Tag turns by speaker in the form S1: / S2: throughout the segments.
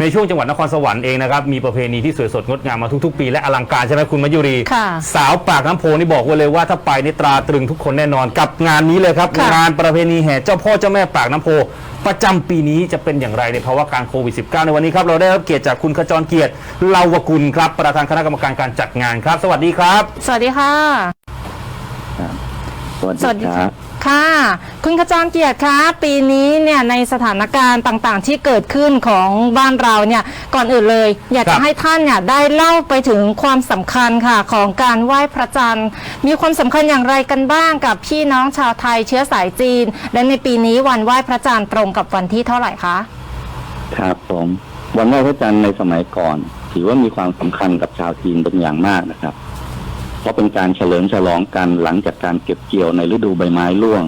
S1: ในช่วงจังหวัดนครสวรรค์เองนะครับมีประเพณีที่สวยสดงดงามมาทุกๆ ปีและอลังการใช่ไหมคุณมายุรี
S2: ค่ะ
S1: สาวปากน้ำโพนี่บอกไว้เลยว่าถ้าไปนี่ตราตรึงทุกคนแน่นอนกับงานนี้เลยครับ
S2: ค่ะ
S1: งานประเพณีแห่เจ้าพ่อเจ้าแม่ปากน้ำโพ ประจำปีนี้จะเป็นอย่างไรในภาวะการโควิด -19 ในวันนี้ครับเราได้รับเกียรติจากคุณขจรเกียรติเลาวกุลครับประธานคณะกรรมการการจัดงานครับ สวัสดีครับ
S2: สวัสดีค่ะ
S3: สวัส
S2: สวัส
S3: ดี
S2: ดี
S3: ค
S2: ค่ะ
S3: รับ
S2: ค่ะ คุณขจรเกียรติคะปีนี้เนี่ยในสถานการณ์ต่างๆ ที่เกิดขึ้นของบ้านเราเนี่ยก่อนอื่นเลย อยาก
S1: ครั
S2: จะ
S1: บ
S2: ให้ท่านเนี่ยได้เล่าไปถึงความสำคัญค่ะของการไหว้พระจันทร์ มีความสำคัญอย่างไรกันบ้างกับพี่น้องชาวไทยเชื้อสายจีน และในปีนี้วันไหว้พระจันทร์ตรงกับวันที่เท่าไหร่คะ
S3: ครับผมวันไหว้พระจันทร์ในสมัยก่อน ถือว่ามีความสำคัญกับชาวจีนเป็นอย่างมากนะครับเพ ราะเป็นการเฉลิมฉลองกันหลังจากการเก็บเกี่ยวในฤดูใบไม้ร่วง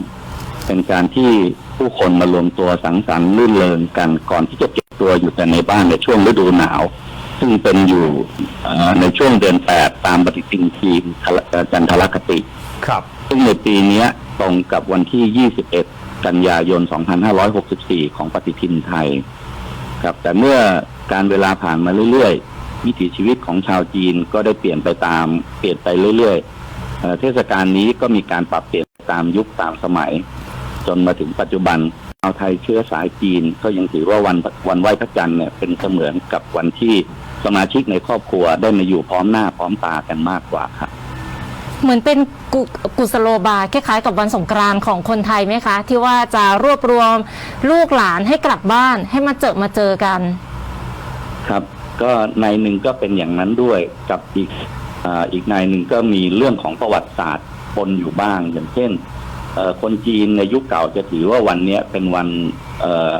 S3: เป็นการที่ผู้คนมารวมตัวสังสรรค์ลื่นเริงกันก่อนที่จะเก็บตัวอยู่แต่ในบ้านในช่วงฤดูหนาว ซึ่งเป็นอยู่เอ่อในช่วงเดือนแปดตามปฏิทินจีนจันทรคติ
S1: ครับ
S3: ซึ่งในปีเนี้ยตรงกับวันที่ 21 กันยายน 2564 ของปฏิทินไทย ครับ แต่เมื่อการเวลาผ่านมาเรื่อยๆ วิถีชีวิตของชาวจีนก็ได้เปลี่ยนไปตามเปลี่ยนไปเรื่อยๆเอ่อเทศกาลนี้ก็มีการปรับเปลี่ยนตามยุคตามสมัย จนมาถึงปัจจุบันชาวไทยเชื้อสายจีนก็ยังถือว่าวันวันไหว้พระจันทร์เนี่ยเป็นเสมือนกับวันที่สมาชิกในครอบครัวได้มาอยู่พร้อมหน้าพร้อมตากันมากกว่าครับ
S2: เหมือนเป็นกุกุศโลบายคล้ายๆกับวันสงกรานต์ของคนไทยไหมคะ ที่ว่าจะรวบรวมลูกหลานให้กลับบ้านให้มาเจอมาเจอกัน
S3: ครับ ก็ในหนึ่งก็เป็นอย่างนั้นด้วยกับอีกอาอีกในหนึ่งก็มีเรื่องของประวัติศาสตร์ปนอยู่บ้าง อย่างเช่นเอ่อคนจีนในยุคเก่าจะถือว่าวันเนี้ยเป็นวันเอ่อ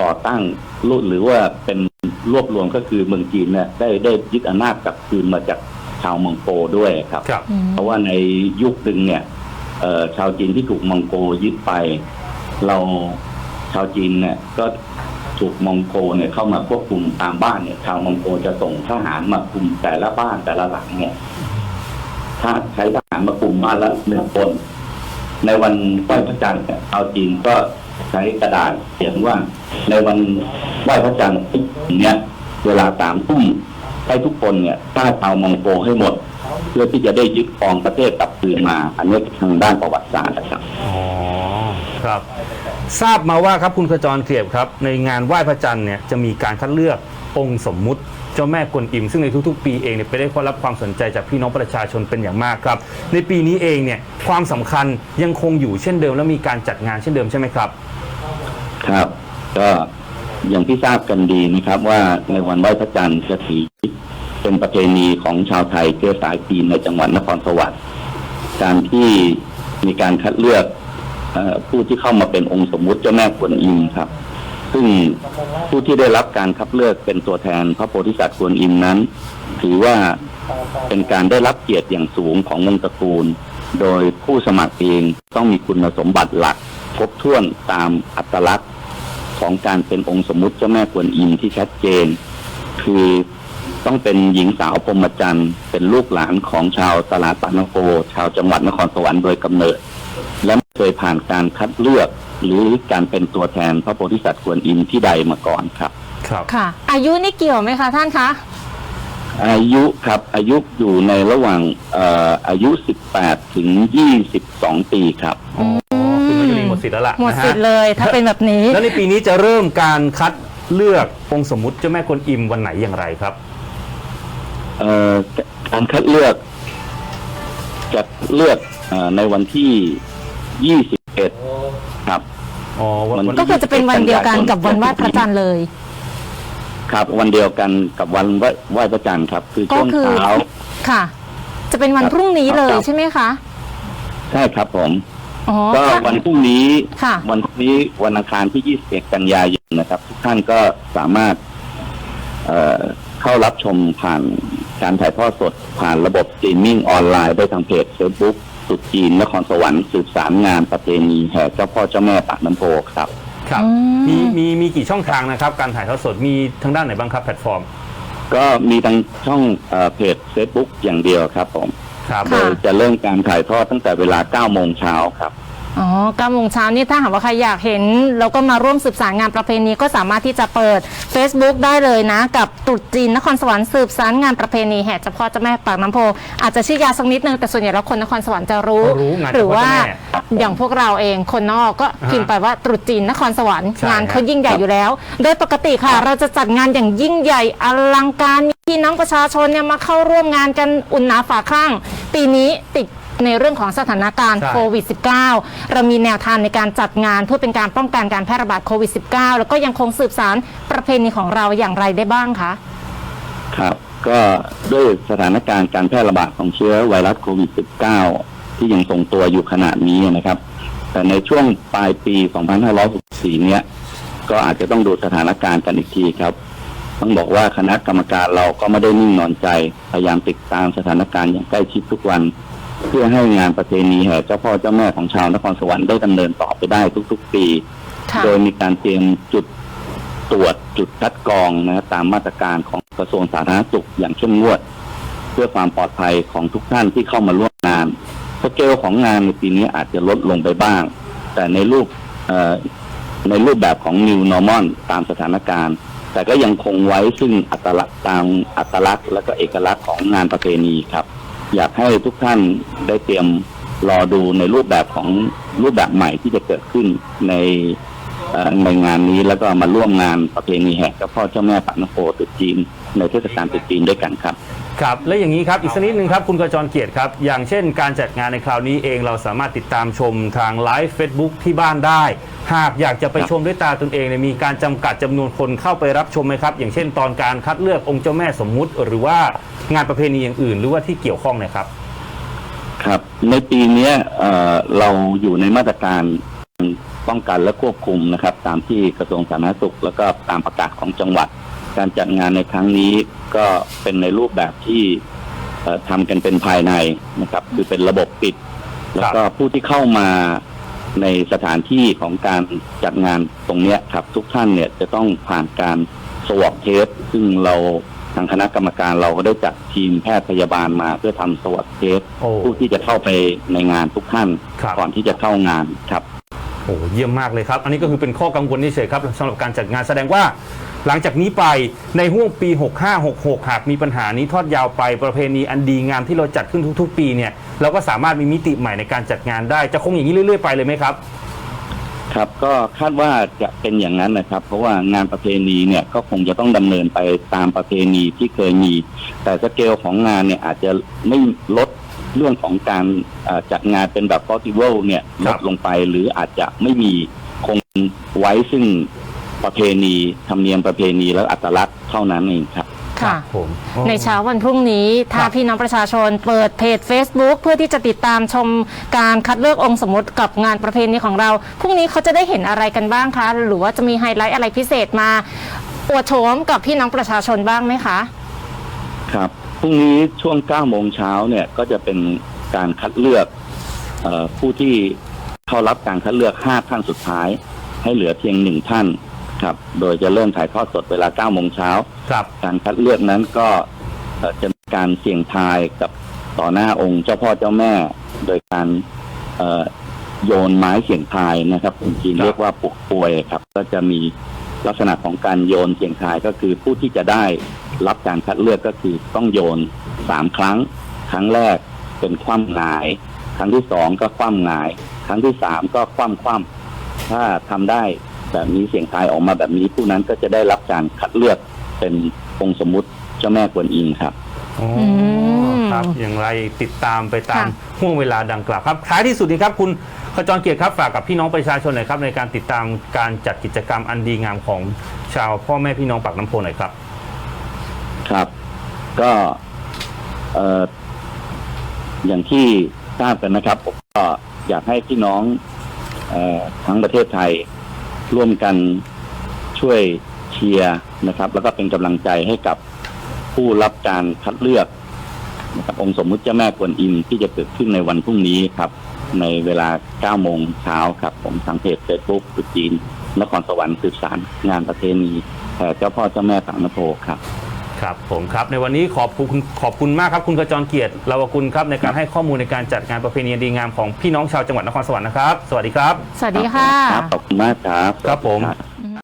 S3: ก่อตั้งรุ่นหรือว่าเป็นรวบรวมก็คือเมืองจีนเนี่ยได้ได้ยึดอำนาจกลับคืนมาจากชาวมองโกด้วยครับ
S1: ครับ
S3: เพราะว่าในยุคหนึ่งเนี่ยเอ่อชาวจีนที่ถูกมองโกยึดไป เราชาวจีนเนี่ยก็ ถูกมองโกเนี่ยเข้ามาควบคุมตามบ้านเนี่ยชาวมองโกจะส่งทหารมาคุมแต่ละบ้านแต่ละหลังเนี่ย ถ้าใช้ทหารมาคุมบ้านละหนึ่งคน ในวันไหว้พระจันทร์เนี่ยชาวจีนก็ใช้กระดาษเขียนว่า ในวันไหว้พระจันทร์เนี่ยเวลาสามทุ่มให้ทุกคนเนี่ยฆ่าชาวมองโกให้หมด เพื่อที่จะได้ยึดครองประเทศกลับคืนมา อันนี้ทางด้านประวัติศาสตร์นะครับ
S1: อ๋อครับ ทราบมาว่าครับคุณขจรเกียรติครับ ในงานไหว้พระจันทร์เนี่ยจะมีการคัดเลือกองค์สมมุติเจ้าแม่กวนอิม ซึ่งในทุกๆ ปีเองเนี่ยไปได้รับความสนใจจากพี่น้องประชาชนเป็นอย่างมากครับ ในปีนี้เองเนี่ยความสำคัญยังคงอยู่เช่นเดิม และมีการจัดงานเช่นเดิมใช่ไหมครับ
S3: ครับก็อย่างที่ทราบกันดีนะครับว่าในวันไหว้พระจันทร์จะถือเป็นประเพณีของชาวไทยเชื้อสายจีนในจังหวัดนครสวรรค์การที่มีการคัดเลือก ผู้ที่เข้ามาเป็นองค์สมมุติเจ้าแม่กวนอิมครับ ซึ่งผู้ที่ได้รับการคัดเลือกเป็นตัวแทนพระโพธิสัตว์กวนอิมนั้น ถือว่าเป็นการได้รับเกียรติอย่างสูงของวงตระกูล โดยผู้สมัครเองต้องมีคุณสมบัติหลักครบถ้วนตามอัตลักษณ์ของการเป็นองค์สมมุติเจ้าแม่กวนอิมที่ชัดเจน คือต้องเป็นหญิงสาวพรหมจรรย์เป็นลูกหลานของชาวตลาดปานโกชาวจังหวัดนครสวรรค์โดยกำเนิดและ เคยผ่านการคัดเลือก หรือการเป็นตัวแทนพระโพธิสัตว์กวนอิมที่ใดมาก่อนครับ
S1: ครับ
S2: ค่ะ อายุนี่เกี่ยวไหมคะท่านคะ
S3: อายุครับอายุอยู่ในระหว่างเอ่ออายุ 18 ถึง 22 ปีครับ
S1: อ๋อคุณมายุรีหมดสิทธิ์แล้วล่ะ
S2: หมด
S1: นะฮะ
S2: สิทธิ์เลยถ้าเป็นแบบนี้
S1: แล้วในปีนี้จะเริ่มการคัดเลือกองค์สมมุติเจ้าแม่กวนอิมวันไหนอย่างไรครับ
S3: เอ่อการคัดเลือกจะเลือกเอ่อในวันที่ 21ครับ
S1: อ๋อวันวัน
S2: ก็คือจะเป็นวันเดียวกันกับวันไหว้พระจันทร์เลย
S3: ครับ วันเดียวกันกับวันไหว้ไหว้พระจันทร์ครับ คือ
S2: ก็
S3: ช่วง
S2: คือ
S3: เช้า
S2: ค่ะ จะเป็นวัน
S3: ครับ
S2: พรุ่งนี้เลย
S3: ครับ
S2: ใช่ไหมคะ
S3: ใช่ครับผม
S2: อ๋อ
S3: ก็
S2: ค่ะ
S3: วันพรุ่งนี้
S2: ค่ะ
S3: วันพรุ่งนี้วันอังคารที่ 21 กันยายนนะครับ ทุกท่านก็สามารถ เอ่อเข้ารับชมผ่านการถ่ายทอดสดผ่านระบบสตรีมมิ่งออนไลน์ได้ทางเพจเฟซบุ๊ก สุดจีนนครสวรรค์สืบสารงานประเพณีแห่เจ้าพ่อเจ้าแม่ปากน้ำโพครับ
S1: ครับ
S2: อืม
S1: มีมีมีกี่ช่องทางนะครับ การถ่ายทอดสดมีทางด้านไหนบ้างครับแพลตฟอร์ม
S3: ก็มีทางช่องเอ่อเพจ Facebook อย่างเดียวครับผม
S1: ครับ
S3: โดยจะเริ่มการถ่ายทอดตั้งแต่เวลา 9 โมงเช้าครับ
S2: อ๋อ9โมงเช้านี่ถ้าหากว่าใครอยากเห็น แล้วก็มาร่วมสืบสารงานประเพณีก็สามารถที่จะเปิด Facebook ได้เลยนะ กับตรุษจีนนครสวรรค์สืบสารงานประเพณีแห่เจ้าพ่อเจ้าแม่ปากน้ำโพอาจจะชื่อยาวสักนิดนึงแต่ส่วนใหญ่แล้วคนนครสวรรค์จะรู้
S1: รู้งาน
S2: หรือว่า
S1: เจ้าพ่อเจ้าแม่
S2: อย่างพวกเราเองคนนอกก็
S1: อ่า
S2: พิมพ์ไปว่าตรุษจีนนครสวรรค์
S1: ใช่
S2: งานเขา
S1: ฮะ
S2: ยิ่งใหญ่อยู่แล้ว โดยปกติค่ะ เราจะจัดงานอย่างยิ่งใหญ่อลังการมีพี่น้องประชาชนเนี่ยมาเข้าร่วมงานกันอุ่นหนาฝาข้างปีนี้ติด ในเรื่องของสถานการณ์
S1: ใช่
S2: โควิด -19 เรามีแนวทางในการจัดงานเพื่อเป็นการป้องกันการแพร่ระบาดโควิด -19 แล้วก็ยังคงสืบสารประเพณีของเราอย่างไรได้บ้างคะ
S3: ครับก็ด้วยสถานการณ์การแพร่ระบาดของเชื้อไวรัสโควิด -19 ที่ยังทรงตัวอยู่ขนาดนี้นะครับ แต่ในช่วงปลายปี 2564 เนี้ยก็อาจจะต้องดูสถานการณ์กันอีกทีครับ ต้องบอกว่าคณะกรรมการเราก็ไม่ได้นิ่งนอนใจ พยายามติดตามสถานการณ์อย่างใกล้ชิดทุกวัน เพื่อให้งานประเพณีแห่เจ้าพ่อเจ้าแม่ของชาวนครสวรรค์ได้ดำเนินต่อไปได้ทุก ๆ ปี
S2: ค่ะ
S3: โดยมีการเตรียมจุดตรวจจุดคัดกรองนะตามมาตรการของกระทรวงสาธารณสุขอย่างเข้มงวด เพื่อความปลอดภัยของทุกท่านที่เข้ามาร่วมงานสเกลของงานในปีนี้อาจจะลดลงไปบ้าง แต่ในรูปเอ่อในรูปแบบของ New Normal ตามสถานการณ์ แต่ก็ยังคงไว้ซึ่งอัตลักษณ์ตามอัตลักษณ์และก็เอกลักษณ์ของงานประเพณีครับ อยากให้ทุกท่านได้เตรียมรอดูในรูปแบบของรูปแบบใหม่ที่จะเกิดขึ้นในในงานนี้แล้วก็มาร่วมงานประเพณีแห่เจ้าพ่อเจ้าแม่ปากน้ำโพตุจีนในเทศกาลตุจีนด้วยกันครับ
S1: ครับและอย่างนี้ครับอีกสักนิดนึงครับคุณกระจรเกียรติครับ อย่างเช่นการจัดงานในคราวนี้เองเราสามารถติดตามชมทางไลฟ์ Facebook ที่บ้านได้ หากอยากจะไปชมด้วยตาตนเองเนี่ยมีการจำกัดจำนวนคนเข้าไปรับชมไหมครับ อย่างเช่นตอนการคัดเลือกองค์เจ้าแม่สมมุติ หรือว่างานประเพณีอย่างอื่น หรือว่าที่เกี่ยวข้องเนะครับ
S3: ครับ ในปีเนี้ยเอ่อเราอยู่ในมาตรการป้องกันและควบคุมนะครับ ตามที่กระทรวงสาธารณสุข แล้วก็ตามประกาศของจังหวัด การจัดงานในครั้งนี้ก็เป็นในรูปแบบที่เอ่อทำกันเป็นภายในนะครับ คือเป็นระบบปิด แล้วก็ผู้ที่เข้ามาในสถานที่ของการจัดงานตรงเนี้ยครับ ทุกท่านเนี่ยจะต้องผ่านการสวอปเทสซึ่งเราทางคณะกรรมการเราก็ได้จัดทีมแพทย์พยาบาลมาเพื่อทำสวอปเทส
S1: โอ้
S3: ผู้ที่จะเข้าไปในงานทุกท่าน
S1: ครับ
S3: ก่อนที่จะเข้างานครับ
S1: โอ้เยี่ยมมากเลยครับ อันนี้ก็คือเป็นข้อกังวลเฉยๆครับสำหรับการจัดงานแสดงว่า หลังจากนี้ไปในห่วงปี 6566 หากมีปัญหานี้ทอดยาวไปประเพณีอันดีงามที่เราจัดขึ้นทุก ๆ ปีเนี่ยเราก็สามารถมีมิติใหม่ในการจัดงานได้ จะคงอย่างนี้เรื่อย ๆ ไปเลยไหมครับ
S3: ครับก็คาดว่าจะเป็นอย่างนั้นนะครับ เพราะว่างานประเพณีเนี่ยก็คงจะต้องดำเนินไปตามประเพณีที่เคยมี แต่สเกลของงานเนี่ยอาจจะไม่ลดเรื่องของการเอ่อจัดงานเป็นแบบฟอสติวัลเนี่ย
S1: ค
S3: ล
S1: รับ
S3: ดลงไปหรืออาจจะไม่มีคงไว้ซึ่ง ประเพณีธรรมเนียมประเพณีและอัตลักษณ์เท่านั้นเองครับ
S2: ค่ะ
S1: ผม
S2: ในเช้าวันพรุ่งนี้ถ้า
S1: ครับ
S2: พี่น้องประชาชนเปิดเพจ Facebook เพื่อที่จะติดตามชมการคัดเลือกองค์สมมติกับงานประเพณีของเราพรุ่งนี้เขาจะได้เห็นอะไรกันบ้างคะ หรือว่าจะมีไฮไลท์อะไรพิเศษมาอวดโฉมกับพี่น้องประชาชนบ้างไหมคะ
S3: ครับพรุ่งนี้ช่วง9โมงเช้าเนี่ยก็จะเป็นการคัดเลือกเออผู้ที่เข้ารับการคัดเลือก 5 ท่านสุดท้าย ให้เหลือเพียงหนึ่งท่าน ครับ โดยจะเริ่มถ่ายทอดสดเวลา9โมงเช้า
S1: ครับ
S3: การคัดเลือกนั้นก็เอ่อจะมีการเสี่ยงทายกับต่อหน้าองค์เจ้าพ่อเจ้าแม่ โดยการเอ่อโยนไม้เสี่ยงทายนะครับคนจีน
S1: ครับ
S3: เรียกว่าปุกปวยครับ ก็จะมีลักษณะของการโยนเสี่ยงทายก็คือผู้ที่จะได้รับการคัดเลือกก็คือต้องโยนสามครั้ง ครั้งแรกเป็นคว่ำหงาย ครั้งที่สองก็คว่ำหงาย ครั้งที่สามก็คว่ำคว่ำถ้าทำได้ แบบนี้เสียงทายออกมาแบบนี้ผู้นั้นก็จะได้รับการคัดเลือกเป็นองค์สมมุติเจ้าแม่กวนอิมครับ
S1: อ๋อ
S2: ม
S1: ครับอย่างไรติดตามไปตาม
S2: ค่ะ
S1: ห่วงเวลาดังกล่าวครับท้ายที่สุดนี้ครับคุณขจรเกียรติครับฝากกับพี่น้องประชาชนหน่อยครับในการติดตามการจัดกิจกรรมอันดีงามของชาวพ่อแม่พี่น้องปากน้ำโพหน่อยครับ
S3: ครับ ก็เอ่ออย่างที่ทราบกันนะครับ ผมก็อยากให้พี่น้องเออทั้งประเทศไทย ร่วมกันช่วยเชียร์นะครับ แล้วก็เป็นกำลังใจให้กับผู้รับการคัดเลือกนะครับองค์สมมุติเจ้าแม่กวนอิมที่จะเกิดขึ้นในวันพรุ่งนี้ครับ ในเวลา 9 โมงเช้าครับ ผมทางเพจเฟซบุ๊กตุจีนนครสวรรค์สืบสารงานประเพณีแห่เจ้าพ่อเจ้าแม่ปากน้ำโพครับ
S1: ครับผมครับในวันนี้ขอบคุณขอบคุณมากครับคุณขจรเกียรติลาวกุลครับในการให้ข้อมูลในการจัดงานประเพณีอันดีงามของพี่น้องชาวจังหวัดนครสวรรค์นะครับ สวัสดีครับ
S2: สวัสดีค่ะ
S3: ครับขอบคุณมากครับ
S1: ครับผม
S2: อืม